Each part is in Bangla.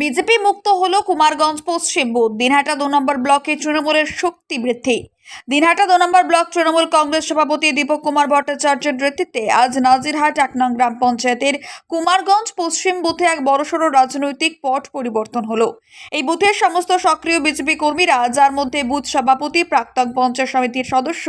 বিজেপি মুক্ত হল কুমারগঞ্জ পশ্চিম বুথ। দিনহাটা দু নম্বর ব্লকে তৃণমূলের শক্তি বৃদ্ধি। দিনহাটা দু নম্বর ব্লক তৃণমূল কংগ্রেস সভাপতি দীপক কুমার ভট্টাচার্যের নেতৃত্বে আজ নাজিরহাট এক নং গ্রাম পঞ্চায়েতের কুমারগঞ্জ পশ্চিম বুথে এক বড়সড় রাজনৈতিক পট পরিবর্তন হলো। এই বুথের সমস্ত সক্রিয় বিজেপি কর্মীরা, যার মধ্যে বুথ সভাপতি, প্রাক্তন পঞ্চায়েত সমিতির সদস্য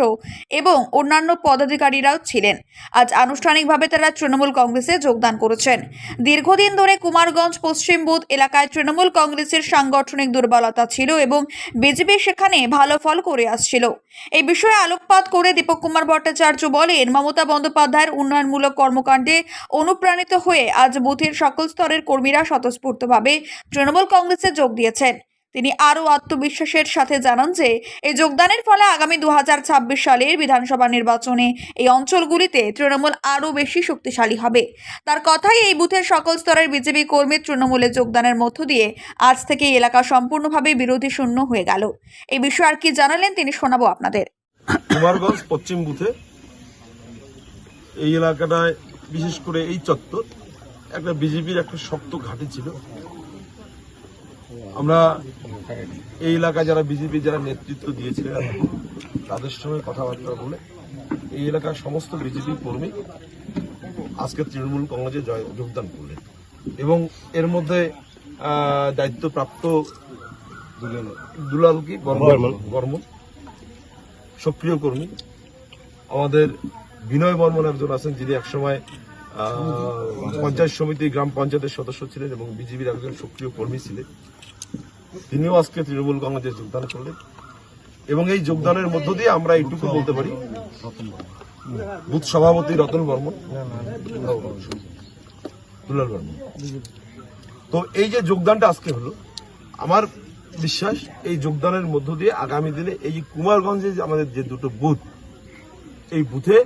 এবং অন্যান্য পদাধিকারীরাও ছিলেন। আজ আনুষ্ঠানিকভাবে তারা তৃণমূল কংগ্রেসে যোগদান করেছেন। দীর্ঘদিন ধরে কুমারগঞ্জ পশ্চিম বুথ এলাকায় তৃণমূল কংগ্রেসের সাংগঠনিক দুর্বলতা ছিল এবং বিজেপি সেখানে ভালো ফল করে আসছিল। এই বিষয়ে আলোকপাত করে দীপক কুমার ভট্টাচার্য বলেন, মমতা বন্দ্যোপাধ্যায়ের উন্নয়নমূলক কর্মকাণ্ডে অনুপ্রাণিত হয়ে আজ বুথের সকল স্তরের কর্মীরা স্বতঃস্ফূর্তভাবে তৃণমূল কংগ্রেসে যোগ দিয়েছেন। তিনি আরও আত্মবিশ্বাসের সাথে জানান যে, এই যোগদানের ফলে আগামী দু সালের বিধানসভা নির্বাচনে এই অঞ্চলগুলিতে তৃণমূল আরও বেশি শক্তিশালী হবে। তার কথাই এই বুথের সকল স্তরের বিজেপি কর্মী তৃণমূলে যোগদানের মধ্য দিয়ে আজ থেকে এলাকা সম্পূর্ণভাবে বিরোধী শূন্য হয়ে গেল। এই বিষয়ে আর কি জানালেন তিনি শোনাবো আপনাদের। পশ্চিম বুথে এই এলাকাটায় বিশেষ করে এই চত্বর একটা বিজেপির একটা শক্ত ঘাঁটি ছিল। আমরা এই এলাকায় যারা বিজেপি যারা নেতৃত্ব দিয়েছিলেন তাদের সঙ্গে কথাবার্তা বলে এই এলাকার সমস্ত বিজেপি কর্মী আজকে তৃণমূল কংগ্রেসে জয়- যোগদান করলেন। এবং এর মধ্যে দায়িত্বপ্রাপ্ত দুলাল কি? বর্মন। সক্রিয় কর্মী। আমাদের বিনয় বর্মন একজন আছেন যিনি একসময় পঞ্চায়েত সমিতি গ্রাম পঞ্চায়েতের সদস্য ছিলেন এবং বিজেপির একজন সক্রিয় কর্মী ছিলেন। তিনিও আজকে তৃণমূল কংগ্রেসে যোগদান করলেন। এবং এই যোগদানের মধ্য দিয়ে আমরা এইটুকু বলতে পারি, বুথ সভাপতি রতন বর্মন, দুলাল বর্মন। তো এই যে যোগদানটা আজকে হলো, আমার বিশ্বাস এই যোগদানের মধ্য দিয়ে আগামী দিনে এই যে কুমারগঞ্জে আমাদের যে দুটো বুথ, এই বুথে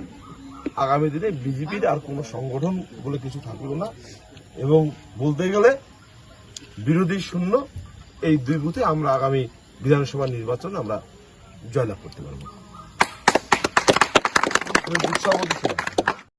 আগামী দিনে বিজেপির আর কোনো সংগঠন বলে কিছু থাকল না এবং বলতে গেলে বিরোধী শূন্য এই দুই বুথে আমরা আগামী বিধানসভা নির্বাচন আমরা জয়লাভ করতে পারব উৎসাহ।